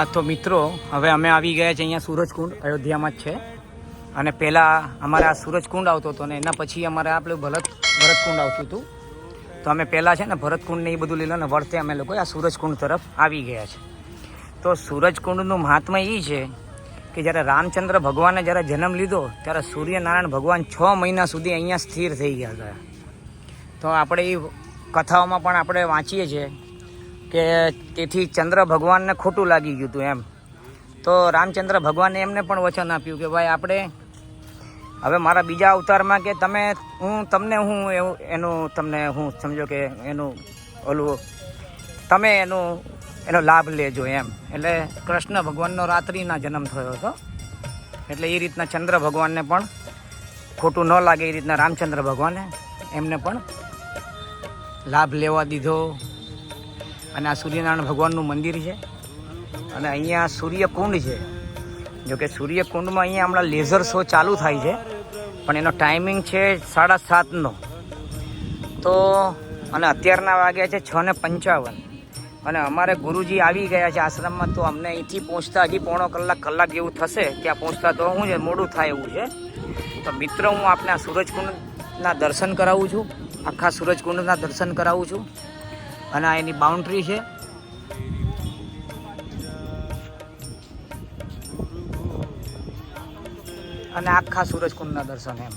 હા, તો મિત્રો, હવે અમે આવી ગયા છે અહીંયા સૂરજકુંડ, અયોધ્યામાં જ છે. અને પહેલાં અમારે આ સૂરજકુંડ આવતો હતો ને એના પછી અમારે આપણે ભરત ભરતકુંડ આવતું હતું. તો અમે પહેલાં છે ને ભરતકુંડ ને એ બધું લીધું ને વળતે અમે લોકો આ સૂરજકુંડ તરફ આવી ગયા છે. તો સૂરજકુંડનું મહાત્મા એ છે કે જ્યારે રામચંદ્ર ભગવાને જ્યારે જન્મ લીધો, ત્યારે સૂર્યનારાયણ ભગવાન છ મહિના સુધી અહીંયા સ્થિર થઈ ગયા હતા. તો આપણે એ કથાઓમાં પણ આપણે વાંચીએ છીએ કે તેથી ચંદ્ર ભગવાનને ખોટું લાગી ગયું હતું એમ. તો રામચંદ્ર ભગવાને એમને પણ વચન આપ્યું કે ભાઈ, આપણે હવે મારા બીજા અવતારમાં કે તમે, હું તમને હું એવું, એનું તમને હું સમજો કે એનું ઓલું, તમે એનું, એનો લાભ લેજો એમ. એટલે કૃષ્ણ ભગવાનનો રાત્રિના જન્મ થયો હતો. એટલે એ રીતના ચંદ્ર ભગવાનને પણ ખોટું ન લાગે એ રીતના રામચંદ્ર ભગવાને એમને પણ લાભ લેવા દીધો. અને આ સૂર્યનારાયણ ભગવાનનું મંદિર છે. અને અહીંયા સૂર્યકુંડ છે. જોકે સૂર્યકુંડમાં અહીંયા હમણાં લેઝર શો ચાલુ થાય છે. પણ એનો ટાઈમિંગ છે સાડા સાતનો. તો અને અત્યારના વાગ્યા છે છ ને પંચાવન. અને અમારે ગુરુજી આવી ગયા છે આશ્રમમાં, તો અમને અહીંથી પહોંચતા હજી પોણો કલાક કલાક જેવું થશે. ત્યાં પહોંચતા તો હું છે મોડું થાય એવું છે. તો મિત્રો, હું આપને આ સૂરજકુંડના દર્શન કરાવું છું. આખા સૂરજકુંડના દર્શન કરાવું છું. અને આ એની બાઉન્ડ્રી છે. અને આખા સૂરજકુંડના દર્શન એમ.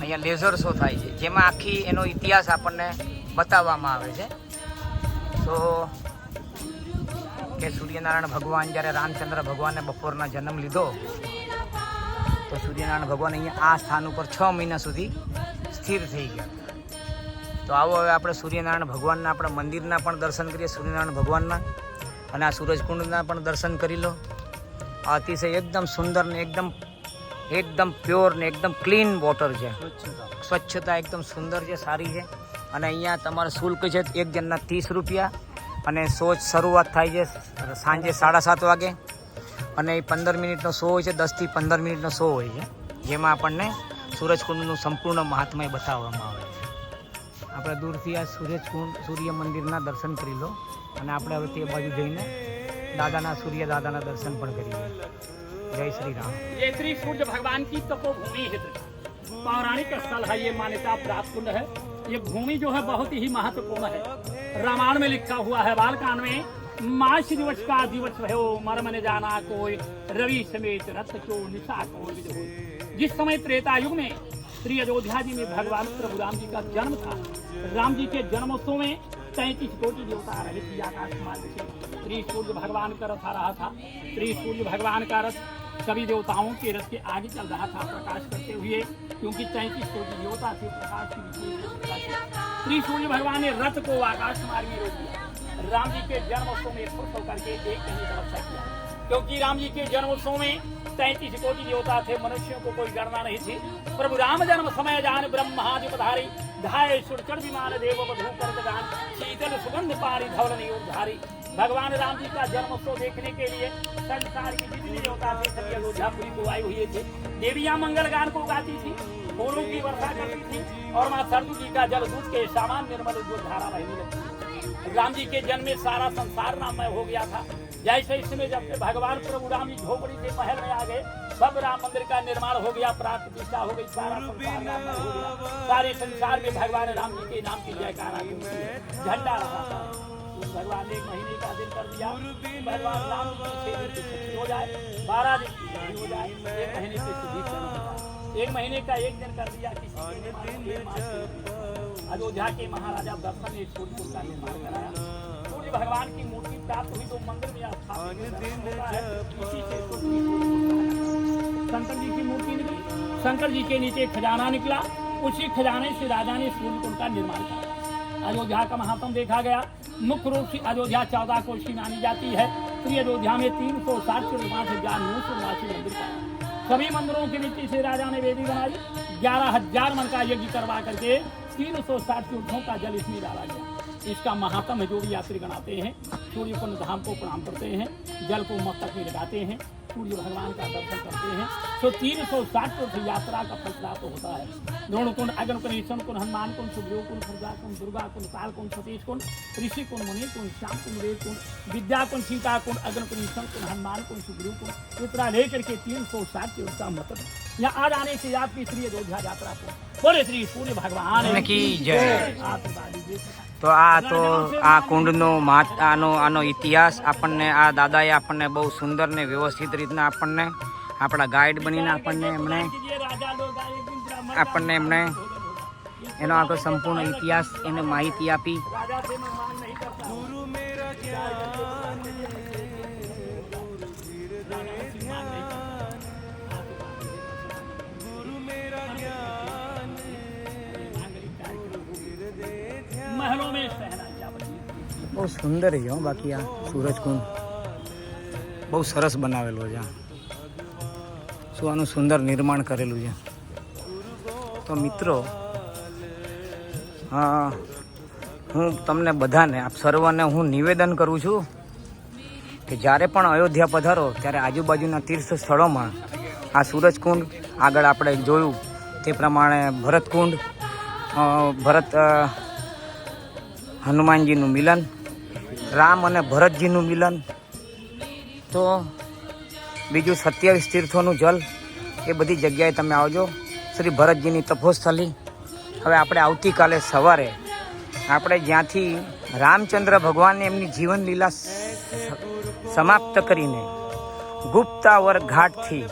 અહીંયા લેઝર શો થાય છે. જેમાં આખી એનો ઇતિહાસ આપણને બતાવવામાં આવે છે. તો કે સૂર્યનારાયણ ભગવાન જ્યારે રામચંદ્ર ભગવાને બપોરના જન્મ લીધો તો સૂર્યનારાયણ ભગવાન અહીંયા આ સ્થાન ઉપર છ મહિના સુધી સ્થિર થઈ ગયા. તો આવો હવે આપણે સૂર્યનારાયણ ભગવાનના આપણા મંદિરના પણ દર્શન કરીએ, સૂર્યનારાયણ ભગવાનના. અને આ સૂરજકુંડના પણ દર્શન કરી લો. અતિશય એકદમ સુંદર ને એકદમ એકદમ પ્યોર ને એકદમ ક્લીન વોટર છે. સ્વચ્છતા એકદમ સુંદર છે, સારી છે. અને અહીંયા તમારે શુલ્ક છે એક જણના ત્રીસ રૂપિયા. અને શોચ શરૂઆત થાય છે સાંજે સાડા સાત વાગે. અને એ પંદર મિનિટનો શો હોય છે દસથી પંદર મિનિટનો શો હોય છે જેમાં આપણને સૂરજકુંડનું સંપૂર્ણ મહાત્મય બતાવવામાં આવે છે આપણે દૂરથી આ સૂરજકુંડ સૂર્ય મંદિરના દર્શન કરી લો અને આપણે હવે તે બાજુ જઈને દાદાના સૂર્ય દાદાના દર્શન પણ કરીએ જય શ્રી રામ ये श्री सूर्य भगवान की तपोभूमि है पौराणिक स्थल है ये मान्यता प्राप्त कुंड है ये भूमि जो है बहुत ही महत्वपूर्ण है रामायण में लिखा हुआ है बालकांड में मास दिवस का दिवस भयो मर्म ने जाना कोई रवि समेत रथ को निशा को जिस समय त्रेता युग में श्री अयोध्या जी में भगवान प्रभु राम जी का जन्म था, राम जी के जन्मोत्सव में तैतीस कोटि देवता रहे थे आकाश मार्ग से। श्री सूर्य भगवान का रथ आ रहा था, श्री सूर्य भगवान का रथ सभी देवताओं के रथ के आगे चल रहा था, प्रकाश करते हुए, क्योंकि तैतीस कोटि देवता थे, प्रकाश की। श्री सूर्य भगवान ने रथ को आकाश मार्ग में रोक दिया। राम जी के जन्मोत्सव में खुश होकर के एक कहीं व्यवस्था किया। क्योंकि राम जी के जन्मोत्सव में तैतीस कोटि देवता थे, मनुष्यों को कोई गणना नहीं थी। प्रभु राम जन्म समय जान ब्रह्मादि पधारी धाय सुरचर विमान देव बधू दान शीतल सुगंध पारी धवल धारी भगवान राम जी का जन्मोत्सव देखने के लिए संसार की जितनी देवता थे सभी अयोध्यापुरी को आए हुए थे। देवियाँ मंगल गान को गाती थी, फूलों की वर्षा करती थी और माँ सरजू जी का जल दूध के सामान निर्मल जो धारा बहने लगती राम जी के जन्म में सारा संसार नामय हो गया था। जैसे इसमें जब भगवान प्रभु राम जी झोपड़ी के महल में आ गए सब राम मंदिर का निर्माण हो गया प्राण प्रतिष्ठा हो गई सारा संसार हो गया। सारे संसार में भगवान राम जी के नाम की जयकारा झंडा रहा था। भगवान ने एक महीने का दिन कर दिया। भगवान राम जी की छुट्टी हो जाए बारह दिन की छुट्टी हो जाए एक महीने से एक महीने का एक दिन कर दिया किसी अयोध्या के महाराजा दर्शन ने सूर्य का निर्माण कराया। सूर्य भगवान की मूर्ति प्राप्त हुई तो मंदिर में की शंकर जी की मूर्ति निकली। शंकर जी के नीचे खजाना निकला। उसी खजाने से राजा ने सूर्य कुंड का निर्माण किया अयोध्या का महात्म देखा गया। मुख्य रूप से अयोध्या चौदह कोष की मानी जाती है। श्री अयोध्या में तीन सौ साठ से हज़ार नौ सौ उनासी मंदिर का सभी मंदिरों के नीचे से राजा ने वेदी बनाई। ग्यारह हज़ार मन का यज्ञ करवा करके तीन सौ साठ ऊँटों का जल इसमें डाला गया इसका महात्म है जो भी यात्री गणाते हैं सूर्य कुंड धाम को प्रणाम करते हैं जल को मस्तक में लगाते हैं सूर्य भगवान का दर्शन करते हैं तो तीन सौ साठ तीर्थ यात्रा का फैसला तो होता है द्रोण कुंड अगन कुंड ईश्वर कुंड हनुमान कुंड सुग्रीव कुंड फुर्जा कुंड दुर्गा कुंड काल कुंड सतीश कुंड ऋषि कुंड मुनि कुंड श्याम कुंड वेद कुंड विद्या कुंड सीता कुंड अगन कुंड ईश्वर कुंड हनुमान कुंड सुग्रीव कुंड इतना लेकर के तीन सौ साठ तीर्थ का मतलब यहाँ आ जाने से आपकी श्री अयोध्या यात्रा को बोले श्री सूर्य भगवान की जय। आशीर्वाद दीजिए। તો આ તો આ કુંડનો આનો આનો ઇતિહાસ આપણને, આ દાદાએ આપણને બહુ સુંદર ને વ્યવસ્થિત રીતના આપણને આપણા ગાઈડ બનીને આપણને એમણે આપણને એમણે એનો આખો સંપૂર્ણ ઇતિહાસ એને માહિતી આપી. બહુ સુંદર છે બાકી આ સૂરજકુંડ બહુ સરસ બનાવેલો છે. શું આનું સુંદર નિર્માણ કરેલું છે. તો મિત્રો, હા, હું તમને બધાને, આપ સર્વને હું નિવેદન કરું છું કે જ્યારે પણ અયોધ્યા પધારો, ત્યારે આજુબાજુના તીર્થ સ્થળોમાં આ સૂરજકુંડ આગળ આપણે જોયું. તે પ્રમાણે ભરતકુંડ ભરત હનુમાનજીનું મિલન રામ અને ભરતજીનું મિલન. તો બીજું સત્યાવીસ તીર્થોનું જલ, એ બધી જગ્યાએ તમે આવજો. શ્રી ભરતજીની તપોસ્થલી. હવે આપણે આવતીકાલે સવારે આપણે જ્યાંથી રામચંદ્ર ભગવાને એમની જીવનલીલા સમાપ્ત કરીને ગુપ્તાવર ઘાટથી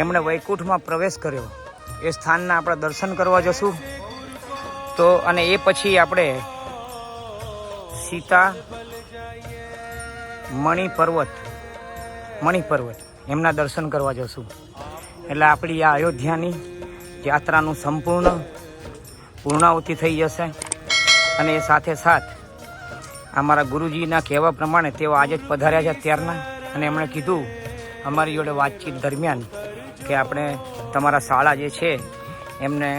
એમણે વૈકુંઠમાં પ્રવેશ કર્યો. એ સ્થાનના આપણે દર્શન કરવા જશું. તો અને એ પછી આપણે સીતા મણિ પર્વત મણિ પર્વત એમના દર્શન કરવા જશું. એટલે આપણી આ અયોધ્યાની યાત્રાનું સંપૂર્ણ પૂર્ણાહુતિ થઈ જશે. અને એ સાથે સાથ અમારા ગુરુજીના કહેવા પ્રમાણે તેઓ આજે જ પધાર્યા છે ત્યારના અને એમણે કીધું અમારી જોડે વાતચીત દરમિયાન કે આપણે તમારા શાળા જે છે, એમને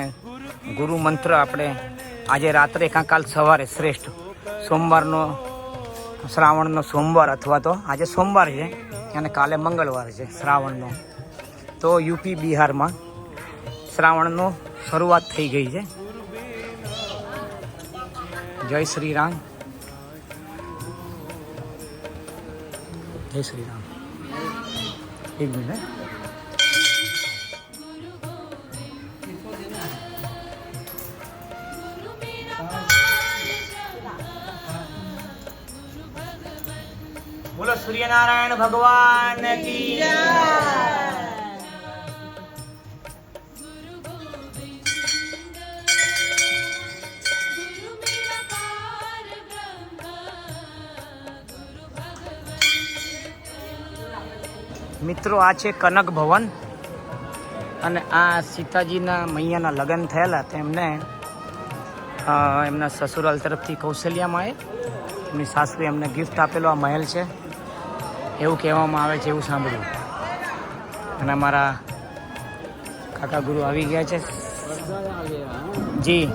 ગુરુ મંત્ર આપણે આજે રાત્રે કાં કાલ સવારે શ્રેષ્ઠ. સોમવારનો શ્રાવણનો સોમવાર અથવા તો આજે સોમવાર છે અને કાલે મંગળવાર છે શ્રાવણનો. તો યુપી બિહારમાં શ્રાવણનો શરૂઆત થઈ ગઈ છે. જય શ્રી રામ જય શ્રી રામ એક મિનિટ બોલો સૂર્યનારાયણ ભગવાન કી મિત્રો, આ છે કનક ભવન અને આ સીતાજીના મૈયાના લગ્ન થયેલા. તેમને એમના સસુરાલ તરફથી કૌશલ્યામાં એમની સાસુએ એમને ગિફ્ટ આપેલો. આ મહેલ છે. એવું કહેવામાં આવે છે એવું સાંભળ્યું. અને અમારા કાકા ગુરુ આવી ગયા છે. જી.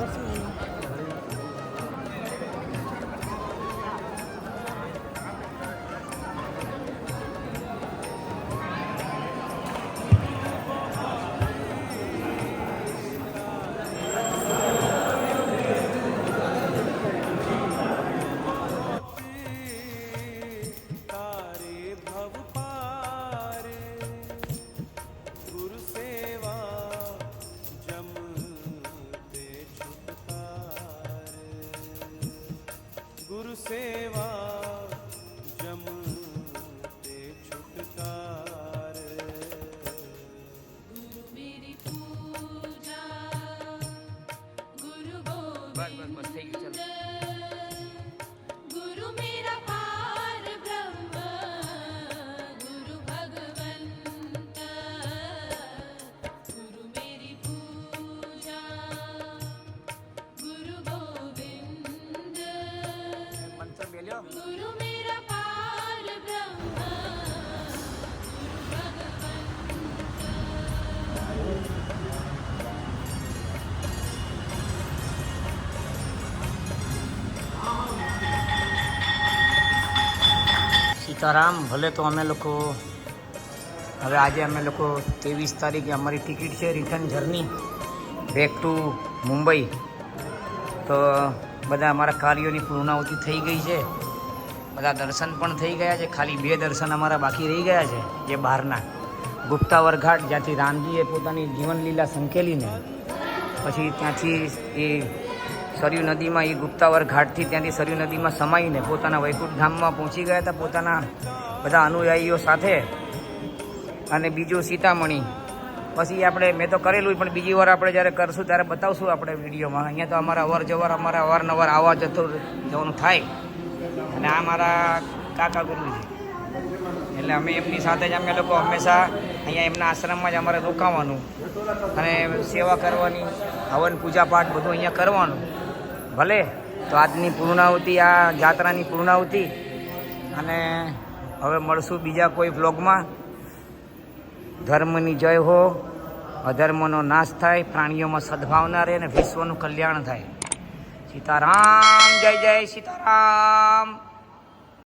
सेवा સીતારામ ભલે તો અમે લોકો હવે આજે અમે લોકો ત્રેવીસ તારીખે અમારી ટિકિટ છે return journey back to Mumbai તો બધા અમારા કાર્યોની પૂર્ણાવતિ થઈ ગઈ છે બધા દર્શન પણ થઈ ગયા છે. ખાલી બે દર્શન અમારા બાકી રહી ગયા છે, જે બહારના. ગુપ્તાવર ઘાટ જ્યાંથી રામજીએ પોતાની જીવનલીલા સંકેલીને, પછી ત્યાંથી એ સરયુ નદીમાં, એ ગુપ્તાવર ઘાટથી ત્યાંથી સરયુ નદીમાં સમાઈને પોતાના વૈકુંઠ ધામમાં પહોંચી ગયા હતા પોતાના બધા અનુયાયીઓ સાથે. અને બીજું સીતામણી. પછી આપણે, મેં તો કરેલું પણ બીજી વાર આપણે જ્યારે કરશું ત્યારે બતાવશું આપણે વિડીયોમાં. અહીંયા તો અમારા અવર જવર અમારા અવારનવાર આવવા જતું જવાનું થાય. અને આ મારા કાકા ગુરુજી. એટલે અમે એમની સાથે જ અમે લોકો હંમેશા અહીંયા એમના આશ્રમમાં જ અમારે રોકાવાનું અને સેવા કરવાની, હવન પૂજાપાઠ બધું અહીંયા કરવાનું. ભલે તો આજની પૂર્ણાહુતિ, આ જાત્રાની પૂર્ણાહુતિ. અને હવે મળશું બીજા કોઈ વ્લોગમાં. ધર્મની જય હો, અધર્મનો નાશ થાય, પ્રાણીઓમાં સદભાવના રહે અને વિશ્વનું કલ્યાણ થાય. સીતારામ, જય જય સીતારામ.